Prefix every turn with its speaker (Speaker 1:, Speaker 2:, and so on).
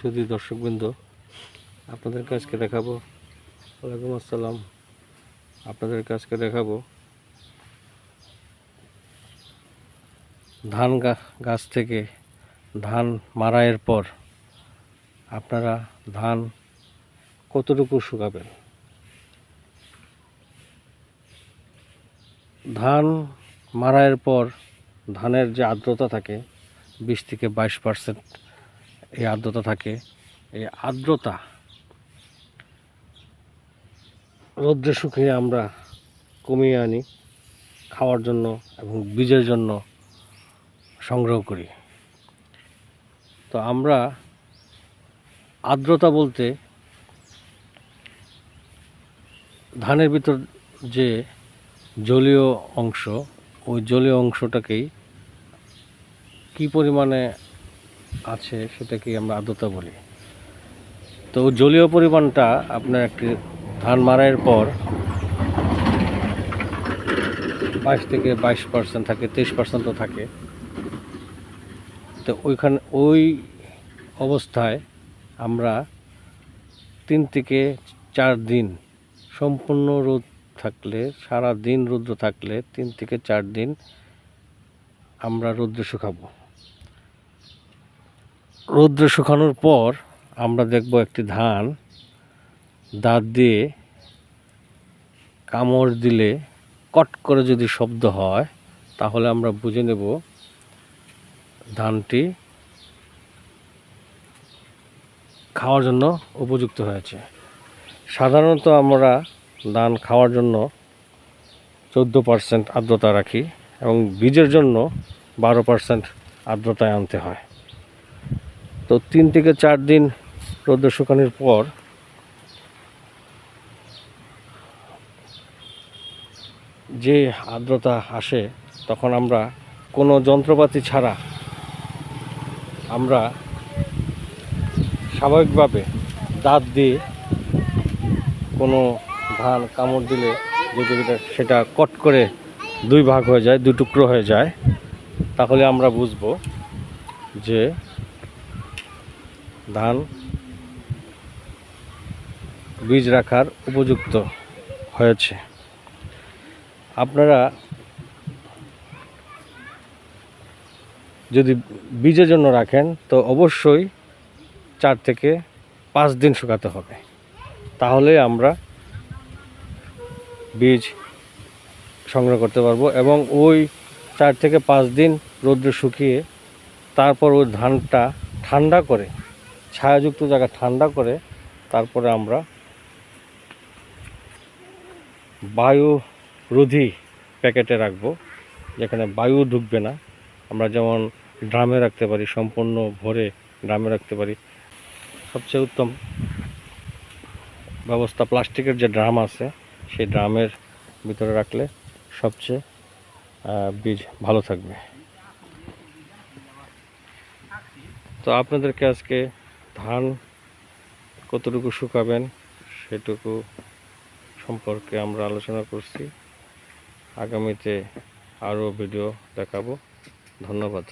Speaker 1: শুধু দর্শকবৃন্দ, আপনাদের কাছকে দেখাবো। ওয়ালাইকুম আসসালাম। আপনাদের কাছকে দেখাবো ধান গাছ থেকে ধান মারাইয়ের পর আপনারা ধান কতটুকু শুকাবেন? ধান মারাইয়ের পর ধানের যে আর্দ্রতা থাকে, বিশ থেকে বাইশ পার্সেন্ট এই আর্দ্রতা থাকে, এই আর্দ্রতা রৌদ্রে শুকিয়ে আমরা কমিয়ে আনি, খাওয়ার জন্য এবং বীজের জন্য সংগ্রহ করি। তো আমরা আর্দ্রতা বলতে ধানের ভিতর যে জলীয় অংশ, ওই জলীয় অংশটাকেই কি পরিমাণে আছে সেটাকে আমরা আর্দ্রতা বলি। তো জলীয় পরিমাণটা আপনার একটি ধান মারাইয়ের পর বাইশ থেকে বাইশ পার্সেন্ট থাকে, তেইশ পার্সেন্টও থাকে। তো ওইখানে, ওই অবস্থায় আমরা তিন থেকে চার দিন সম্পূর্ণ রোদ থাকলে, সারা দিন রৌদ্র থাকলে তিন থেকে চার দিন আমরা রৌদ্রে শুকাবো। রৌদ্রে শুকানোর পর আমরা দেখব একটি ধান দাঁত দিয়ে কামড় দিলে কট করে যদি শব্দ হয়, তাহলে আমরা বুঝে নেব ধানটি খাওয়ার জন্য উপযুক্ত হয়েছে। সাধারণত আমরা ধান খাওয়ার জন্য চোদ্দ পার্সেন্ট আর্দ্রতা রাখি এবং বীজের জন্য বারো পার্সেন্ট আর্দ্রতায় আনতে হয়। তো তিন থেকে চার দিন রোদ্র শুকানোর পর যে আর্দ্রতা আসে, তখন আমরা কোনো যন্ত্রপাতি ছাড়া আমরা স্বাভাবিকভাবে দাঁত দিয়ে কোনো ধান কামড় দিলে যদি সেটা কট করে দুই ভাগ হয়ে যায়, দুই টুকরো হয়ে যায়, তাহলে আমরা বুঝব যে ধান বীজ রাখার উপযুক্ত হয়েছে। আপনারা যদি বীজের জন্য রাখেন, তো অবশ্যই চার থেকে পাঁচ দিন শুকাতে হবে। তাহলে আমরা বীজ সংগ্রহ করতে পারব এবং ওই চার থেকে পাঁচ দিন রৌদ্রে শুকিয়ে তারপর ওই ধানটা ঠান্ডা করে ছায়াযুক্ত জায়গা ঠান্ডা করে তারপরে আমরা বায়ু রোধী প্যাকেটে রাখব, যেখানে বায়ু ঢুকবে না। আমরা যেমন ড্রামে রাখতে পারি, সম্পূর্ণ ভরে ড্রামে রাখতে পারি। সবচেয়ে উত্তম ব্যবস্থা প্লাস্টিকের যে ড্রাম আছে, সেই ড্রামের ভিতরে রাখলে সবচেয়ে বীজ ভালো থাকবে। তো আপনাদেরকে আজকে ধান কতটুকু শুকাবেন সেটুকু সম্পর্কে আমরা আলোচনা করছি। আগামীতে আরও ভিডিও দেখাবো। ধন্যবাদ।